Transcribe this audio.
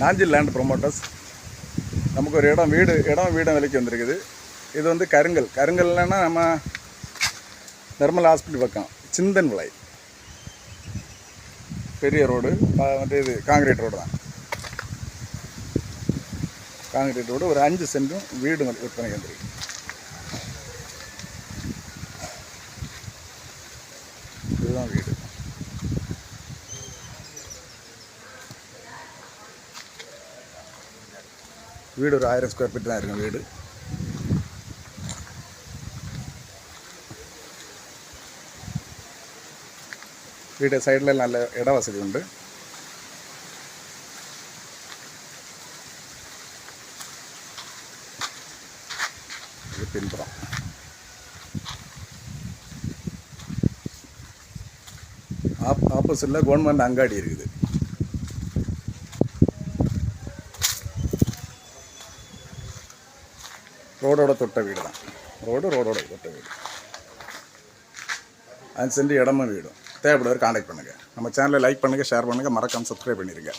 Nanjil land promoters நமக்கு ஒரு இடம் வீடு இடம் வீடும் விலைக்கு வந்திருக்குது. இது வந்து கருங்கல். கருங்கல்னா நம்ம நிர்மல் ஹாஸ்பிட்டல் பக்கம். சிந்தன் விலை. பெரிய ரோடு. மற்ற இது காங்கிரீட் ரோடு தான். காங்கிரீட் ரோடு ஒரு அஞ்சு சென்டும் வீடு விற்பனை வந்திருக்கு. இதுதான் வீடு. வீடு ஒரு ஆயிரம் ஸ்கொயர் ஃபீட் தான் இருக்கும் வீடு. வீடு சைடில் நல்ல இட வசதி உண்டு. இது பின்புறம். ஆப் ஆப்போசிட்டில் கவர்மெண்ட் அங்காடி இருக்குது. ரோடோட தொட்ட வீடு தான் ரோடு ரோடோட தொட்ட வீடு அது சென்று இடமும் வீடும் தேவைப்படுவர் காண்டாக்ட் பண்ணுங்கள் நம்ம சேனலை லைக் பண்ணுங்கள் ஷேர் பண்ணுங்கள் மறக்காம சப்ஸ்கிரைப் பண்ணிடுங்க